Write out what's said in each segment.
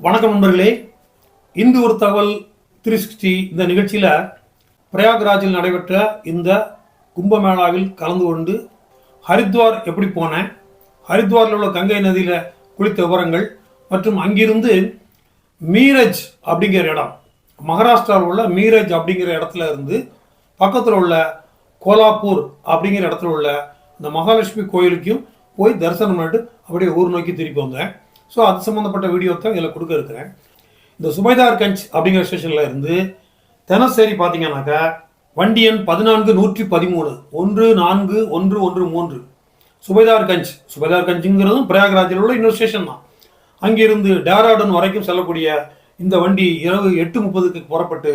வணக்கம் நண்பர்களே. இந்து ஒரு தகவல் த்ரீ சிக்ஸ்டி இந்த நிகழ்ச்சியில் பிரயாக்ராஜில் நடைபெற்ற இந்த கும்பமேளாவில் கலந்து கொண்டு ஹரித்வார் எப்படி போனேன் ஹரித்வாரில் உள்ள கங்கை நதியில் குளித்த விவரங்கள் மற்றும் அங்கிருந்து மீரஜ் அப்படிங்கிற இடம் மகாராஷ்டிராவில் உள்ள மீரஜ் அப்படிங்கிற இடத்துல இருந்து பக்கத்தில் உள்ள கோலாப்பூர் அப்படிங்கிற இடத்துல உள்ள இந்த மகாலட்சுமி கோயிலுக்கும் போய் தரிசனம் பண்ணிட்டு அப்படியே ஊர் நோக்கி திருப்பி வந்தேன். ஸோ அது சம்மந்தப்பட்ட வீடியோ தான் இதில் கொடுக்க இருக்கிறேன். இந்த சுமைதார் கஞ்ச் அப்படிங்கிற ஸ்டேஷனில் இருந்து தினசரி பார்த்தீங்கன்னாக்கா வண்டி எண் பதினான்கு நூற்றி பதிமூணு. ஒன்று நான்கு ஒன்று ஒன்று மூன்று. சுபைதார் கஞ்ச். சுபைதார் கஞ்சுங்கிறதும் பிரயாகராஜில் உள்ள இன்னொரு ஸ்டேஷன் தான். அங்கிருந்து டேராடன் வரைக்கும் செல்லக்கூடிய இந்த வண்டி இரவு எட்டு முப்பதுக்கு புறப்பட்டு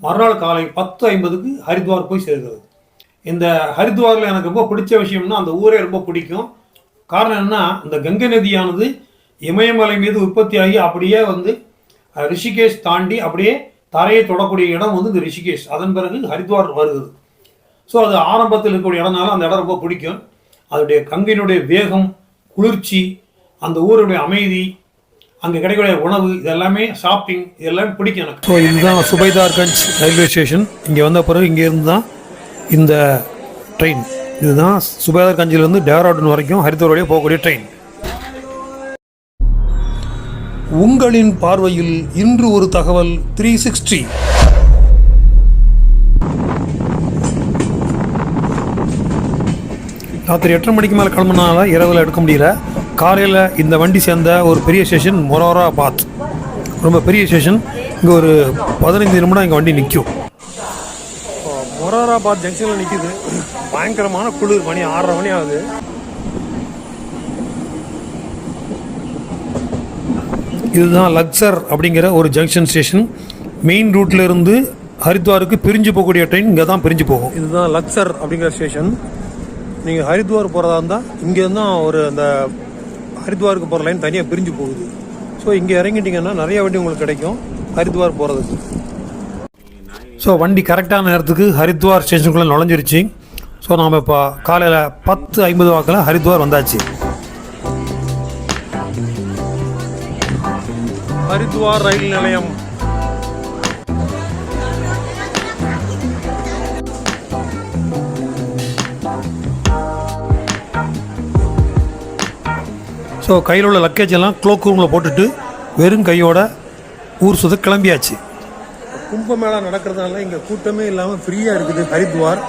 மறுநாள் காலை பத்து ஐம்பதுக்கு ஹரித்வார் போய் சேர்கிறது. இந்த ஹரித்வாரில் எனக்கு ரொம்ப பிடிச்ச விஷயம்னா அந்த ஊரே ரொம்ப பிடிக்கும். காரணம் என்ன இந்த கங்கை நதியானது இமயமலை மீது உற்பத்தி ஆகி அப்படியே வந்து ரிஷிகேஷ் தாண்டி அப்படியே தரையை தொடக்கூடிய இடம் வந்து இந்த ரிஷிகேஷ். அதன் பிறகு ஹரித்வார் வருகிறது. ஸோ அது ஆரம்பத்தில் இருக்கக்கூடிய இடம்னால அந்த இடம் ரொம்ப பிடிக்கும். அதனுடைய கங்கையினுடைய வேகம் குளிர்ச்சி அந்த ஊருடைய அமைதி அங்கே கிடைக்கக்கூடிய உணவு இதெல்லாமே ஷாப்பிங் இதெல்லாம் பிடிக்கும் எனக்கு. ஸோ இதுதான் சுபைதார்கஞ்ச் ரயில்வே ஸ்டேஷன். இங்கே வந்த பிறகு இங்கேருந்து தான் இந்த ட்ரெயின் இதுதான் சுபைதார்கஞ்சிலேருந்து டேராடூன் வரைக்கும் ஹரித்வார் வழியாக போகக்கூடிய ட்ரெயின் உங்களின் பார்வையில் இன்று ஒரு தகவல் த்ரீ சிக்ஸ்டி ராத்திரி எட்டரை மணிக்கு மேலே கிளம்புனால இரவில் எடுக்க முடியல. காலையில் இந்த வண்டி சேர்ந்த ஒரு பெரிய ஸ்டேஷன் மொராராபாத் ரொம்ப பெரிய ஸ்டேஷன் இங்கே ஒரு பதினைந்து நிமிடம் இங்கே வண்டி நிற்கும் மொராராபாத் ஜங்ஷனில் நிற்கிது பயங்கரமான குளிர் மணி ஆறரை மணி ஆகுது. இதுதான் லக்ஸர் அப்படிங்கிற ஒரு ஜங்ஷன் ஸ்டேஷன் மெயின் ரூட்ல இருந்து ஹரித்வாருக்கு பிரிஞ்சு போகக்கூடிய ட்ரெயின் இங்கே தான் பிரிஞ்சு போகும். இதுதான் லக்ஸர் அப்படிங்கிற ஸ்டேஷன் நீங்கள் ஹரித்வார் போகிறதா இருந்தால் இங்கேருந்து தான் ஒரு அந்த ஹரித்வாருக்கு போகிற லைன் தனியாக பிரிஞ்சு போகுது. ஸோ இங்கே இறங்கிட்டீங்கன்னா நிறைய வண்டி உங்களுக்கு கிடைக்கும் ஹரித்வார் போகிறதுக்கு ஸோ வண்டி கரெக்டான நேரத்துக்கு ஹரித்வார் ஸ்டேஷனுக்குள்ளே நுழைஞ்சிருச்சு. ஸோ நாம் இப்போ காலையில் பத்து ஐம்பது வாக்கில் ஹரித்வார் வந்தாச்சு. ஹரித்வார் ரயில் நிலையம். ஸோ கையில் உள்ள லக்கேஜ் எல்லாம் க்ளோக் ரூமில் போட்டுட்டு வெறும் கையோட ஊர் சுத்த கிளம்பியாச்சு. கும்பமேளா நடக்கிறதுனால இங்கே கூட்டமே இல்லாமல் ஃப்ரீயாக இருக்குது ஹரித்வார்.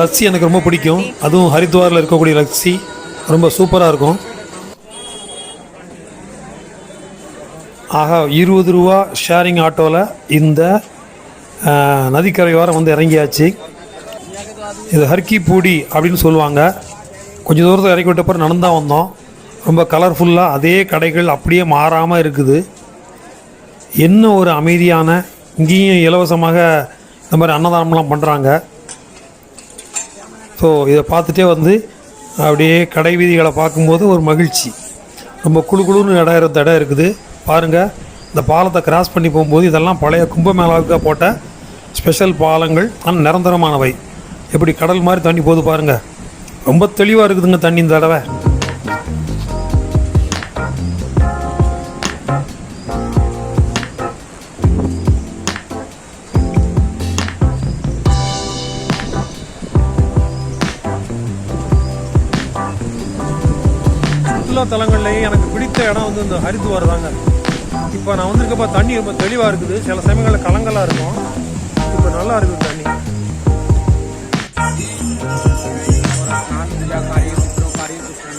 லஸ்ஸி எனக்கு ரொம்ப பிடிக்கும். அதுவும் ஹரித்வாரில் இருக்கக்கூடிய லஸ்ஸி. ரொம்ப சூப்பராக இருக்கும். ஆகா இருபது ரூபா ஷேரிங் ஆட்டோவில் இந்த நதிக்கரையோரம் வந்து இறங்கியாச்சு. இது ஹர்கி பூடி அப்படின்னு சொல்லுவாங்க. கொஞ்சம் தூரத்தில் இறக்கி விட்டப்பறம் பிறகு வந்தோம். ரொம்ப கலர்ஃபுல்லாக அதே கடைகள் அப்படியே மாறாமல் இருக்குது. என்ன ஒரு அமைதியான இங்கேயும் இலவசமாக இந்த மாதிரி அன்னதானம்லாம் பண்ணுறாங்க ஸோ இதை பார்த்துட்டே வந்து அப்படியே கடை வீதிகளை பார்க்கும்போது ஒரு மகிழ்ச்சி. ரொம்ப குழு குழுன்னு இடம் இருந்த இடம் இருக்குது. பாருங்கள் இந்த பாலத்தை கிராஸ் பண்ணி போகும்போது இதெல்லாம் பழைய கும்பமேளாவுக்காக போட்ட ஸ்பெஷல் பாலங்கள் ஆனால் நிரந்தரமானவை. எப்படி கடல் மாதிரி தண்ணி போகுது பாருங்கள் ரொம்ப தெளிவாக இருக்குதுங்க தண்ணி இந்த தடவை. தலங்கள்லேயும் தலங்கள்லேயே எனக்கு பிடித்த இடம் வந்து இந்த ஹரித்துவார் தாங்க. இப்போ நான் வந்திருக்கப்ப தண்ணி ரொம்ப தெளிவாக இருக்குது. சில சமயங்களில் கலங்கலாக இருக்கும். இப்போ நல்லா இருக்குது தண்ணி.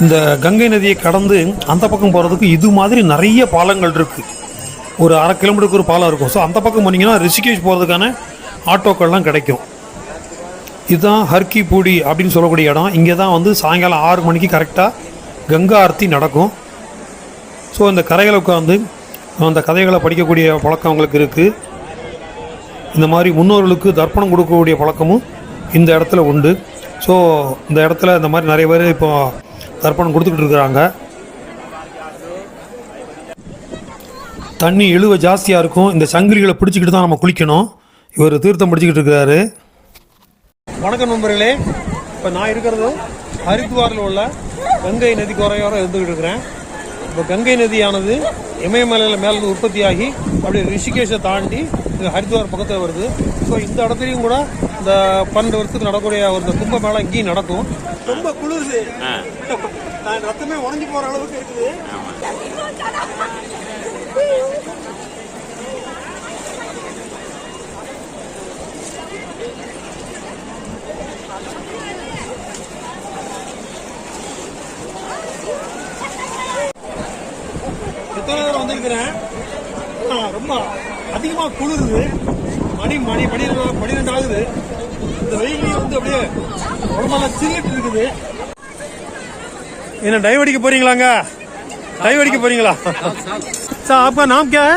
இந்த கங்கை நதியை கடந்து அந்த பக்கம் போகிறதுக்கு இது மாதிரி நிறைய பாலங்கள் இருக்குது ஒரு அரை கிலோமீட்டருக்கு ஒரு பாலம் இருக்கும். ஸோ அந்த பக்கம் போனீங்கன்னா ரிஷிகேஷ் போகிறதுக்கான ஆட்டோக்கள்லாம் கிடைக்கும். இதுதான் ஹர்கி பூடி அப்படின்னு சொல்லக்கூடிய இடம். இங்கே தான் வந்து சாயங்காலம் ஆறு மணிக்கு கரெக்டாக கங்கா ஆர்த்தி நடக்கும். ஸோ இந்த கரைகளை உட்காந்து அந்த கதைகளை படிக்கக்கூடிய பழக்கம் அவங்களுக்கு இருக்குது இந்த மாதிரி முன்னோர்களுக்கு தர்ப்பணம் கொடுக்கக்கூடிய பழக்கமும் இந்த இடத்துல உண்டு. ஸோ இந்த இடத்துல இந்த மாதிரி நிறைய பேர் இப்போ தர்ப்பணம் கொடுத்துக்கிட்டு இருக்கிறாங்க. தண்ணி இழுவ ஜாஸ்தியாக இருக்கும். இந்த சங்கிலிகளை பிடிச்சிக்கிட்டு தான் நம்ம குளிக்கணும். இவர் தீர்த்தம் பிடிச்சிக்கிட்டு இருக்கிறாரு. வணக்கம் நண்பர்களே. இப்போ நான் இருக்கிறது ஹரித்வாரில் உள்ள கங்கை நதி குறையோரம் இருந்துகிட்டு இருக்கிறேன் இப்போ கங்கை நதியானது இமயமலையில் மேலேருந்து உற்பத்தியாகி அப்படியே ரிஷிகேஷை தாண்டி இது ஹரித்வார் பக்கத்தில் வருது. ஸோ இந்த இடத்துலையும் கூட இந்த பன்னெண்டு வருஷத்துக்கு நடக்கக்கூடிய ஒரு இந்த கும்ப மேளா இங்கேயும் நடக்கும். ரொம்ப குளிருது. நான் ரத்தமே உடஞ்சி போகிற அளவுக்கு இருக்குது. ரொம்ப அதிகமாக குளிருது மணி மணி பன்னிரெண்டு பன்னிரெண்டு ஆகுது இந்த வெயிலையும் வந்து அப்படியே உடம்பெல்லாம் சில்லிட்டு இருக்குது என்ன டைவ் அடிக்க போறீங்களாங்க டைவ் அடிக்க போறீங்களா சார் आपका नाम क्या है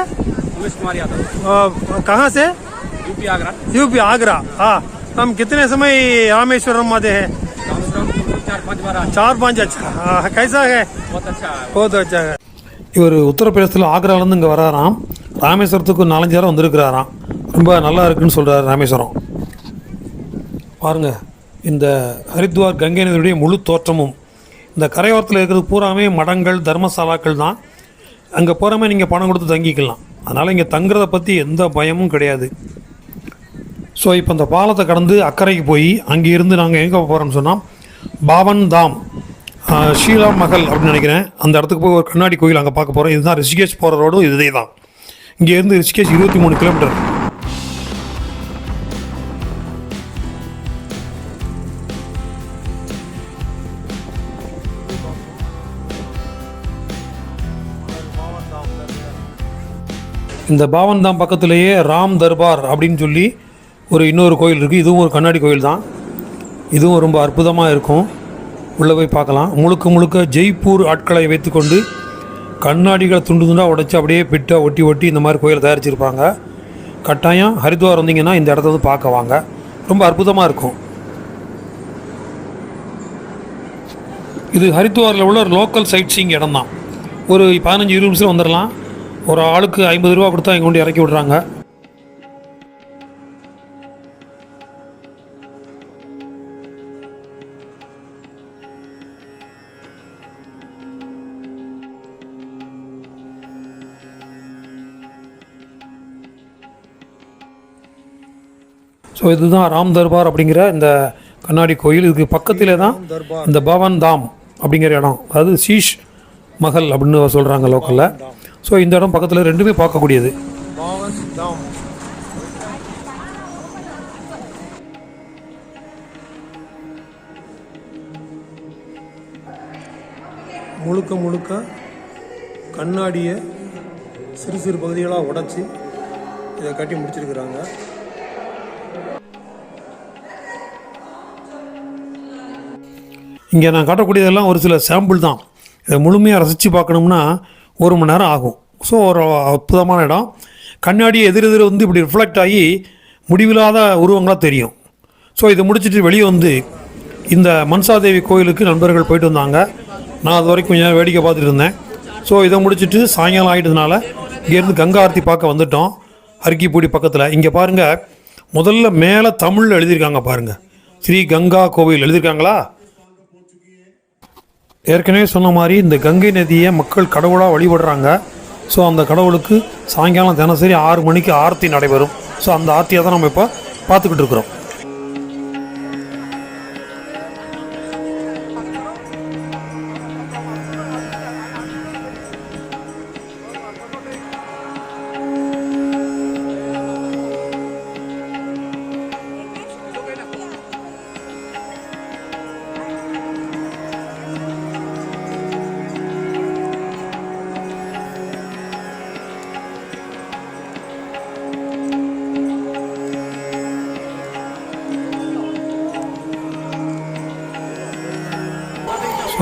उमेश कुमार यादव आ, कहाँ से यूपी आगरा यूपी आगरा हाँ हम कितने समय रामेश्वरम आते हैं कम से कम चार पांच बार आए चार पाँच अच्छा हाँ, कैसा है बहुत अच्छा है போது வச்சாங்க இவர் உத்தரப்பிரதேசத்தில் ஆக்ராலேருந்து இங்கே வராராம் ராமேஸ்வரத்துக்கு நாலஞ்சு நேரம் வந்திருக்கிறாராம். ரொம்ப நல்லா இருக்குன்னு சொல்கிறார் ராமேஸ்வரம். பாருங்க இந்த ஹரித்வார் கங்கை நதியுடைய முழு தோற்றமும் இந்த கரையோரத்தில் இருக்கிறது பூராமே மடங்கள் தர்மசாலாக்கள் தான். அங்கே போகிறமே நீங்கள் பணம் கொடுத்து தங்கிக்கலாம். அதனால் இங்கே தங்குறத பற்றி எந்த பயமும் கிடையாது. ஸோ இப்போ இந்த பாலத்தை கடந்து அக்கறைக்கு போய் அங்கே இருந்து நாங்கள் எங்கே போகிறோம்னு சொன்னால் பாவன் தாம் ஷீலா மகள் அப்படின்னு நினைக்கிறேன். அந்த இடத்துக்கு போய் ஒரு கண்ணாடி கோயில் அங்கே பார்க்க போகிறோம் இதுதான் ரிஷிகேஷ் போகிற ரோடும் இதே தான் இங்கேருந்து ரிஷிகேஷ் இருபத்தி மூணு கிலோமீட்டர் இந்த பாவன் தாம் பக்கத்திலேயே ராம் தர்பார் அப்படின்னு சொல்லி ஒரு இன்னொரு கோயில் இருக்குது இதுவும் ஒரு கண்ணாடி கோயில் தான். இதுவும் ரொம்ப அற்புதமாக இருக்கும். உள்ளே போய் பார்க்கலாம். முழுக்க முழுக்க ஜெய்ப்பூர் ஆட்களை வைத்துக்கொண்டு கண்ணாடிகளை துண்டு துண்டாக உடைச்சி அப்படியே பிட்டை ஒட்டி ஒட்டி இந்த மாதிரி கோயிலை தயாரிச்சிருப்பாங்க. கட்டாயம் ஹரித்வார் வந்தீங்கன்னா இந்த இடத்த வந்து பார்க்க வாங்க. ரொம்ப அற்புதமாக இருக்கும். இது ஹரித்வாரில் உள்ள ஒரு லோக்கல் சைட் சீங் இடம் தான் ஒரு பதினஞ்சு இருபது நிமிஷம் வந்துடலாம் ஒரு ஆளுக்கு ஐம்பது ரூபா கொடுத்தா இங்கே கொண்டு இறக்கி விட்றாங்க. ஸோ இதுதான் ராம் தர்பார் அப்படிங்கிற இந்த கண்ணாடி கோயில். இதுக்கு பக்கத்திலே தான் இந்த பவன் தாம் அப்படிங்கிற இடம். அதாவது சீஷ் மகள் அப்படின்னு சொல்கிறாங்க லோக்கலில். ஸோ இந்த இடம் பக்கத்தில் ரெண்டுமே பார்க்கக்கூடியது. முழுக்க முழுக்க கண்ணாடியை சிறு சிறு பகுதிகளாக உடைச்சி இதை கட்டி முடிச்சிருக்கிறாங்க. இங்கே நான் காட்டக்கூடியதெல்லாம் ஒரு சில சாம்பிள் தான். இதை முழுமையாக ரசித்து பார்க்கணும்னா ஒரு மணி நேரம் ஆகும். ஸோ ஒரு அற்புதமான இடம். கண்ணாடி எதிர் எதிர் வந்து இப்படி ரிஃப்ளெக்ட் ஆகி முடிவில்லாத உருவங்களாக தெரியும். ஸோ இதை முடிச்சுட்டு வெளியே வந்து இந்த மன்சாதேவி கோயிலுக்கு நண்பர்கள் போயிட்டு வந்தாங்க. நான் அது வரைக்கும் கொஞ்சம் நேரம் வேடிக்கை பார்த்துட்டு இருந்தேன். ஸோ இதை முடிச்சுட்டு சாயங்காலம் ஆகிட்டதுனால இங்கேருந்து கங்கா ஆர்த்தி பார்க்க வந்துட்டோம். அருக்கிப்பூடி பக்கத்தில். இங்கே பாருங்கள் முதல்ல மேலே தமிழில் எழுதியிருக்காங்க பாருங்கள் ஸ்ரீ கங்கா கோவில் எழுதியிருக்காங்களா? ஏற்கனவே சொன்ன மாதிரி இந்த கங்கை நதியை மக்கள் கடவுளாக வழிபடுறாங்க. ஸோ அந்த கடவுளுக்கு சாயங்காலம் தினசரி ஆறு மணிக்கு ஆர்த்தி நடைபெறும். ஸோ அந்த ஆர்த்தியை தான் நம்ம இப்போ பார்த்துக்கிட்டு இருக்கிறோம்.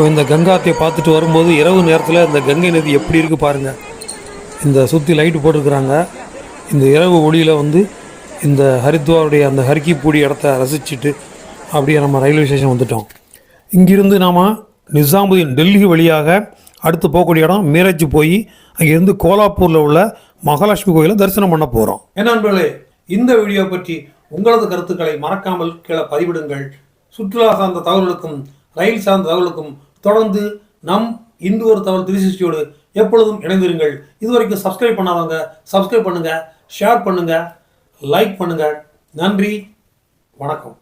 இந்த கங்காத்தையை பார்த்துட்டு வரும்போது இரவு நேரத்தில் இந்த கங்கை நதி எப்படி இருக்குது பாருங்கள் இந்த சுற்றி லைட்டு போட்டிருக்கிறாங்க. இந்த இரவு ஒளியில் வந்து இந்த ஹரித்வாருடைய அந்த ஹரிக்கிப்பூடி இடத்த ரசிச்சுட்டு அப்படியே நம்ம ரயில்வே ஸ்டேஷன் வந்துட்டோம். இங்கிருந்து நாம் நிசாமுதீன் டெல்லி வழியாக அடுத்து போகக்கூடிய இடம் மீரஜ் போய் அங்கேருந்து கோலாப்பூரில் உள்ள மகாலட்சுமி கோயிலை தரிசனம் பண்ண போகிறோம் என்ன நண்பர்களே இந்த வீடியோ பற்றி உங்களது கருத்துக்களை மறக்காமல் கீழே பதிவிடுங்கள். சுற்றுலா சார்ந்த தகவல்களுக்கும் ரயில் சார்ந்த தகவலுக்கும் தொடர்ந்து நம் இந்து ஒரு தகவல் த்ரீ சிக்ஸ்டியோடு எப்பொழுதும் இணைந்திருங்கள். இதுவரைக்கும் சப்ஸ்கிரைப் பண்ணாதவங்க சப்ஸ்கிரைப் பண்ணுங்கள் ஷேர் பண்ணுங்கள் லைக் பண்ணுங்கள் நன்றி வணக்கம்.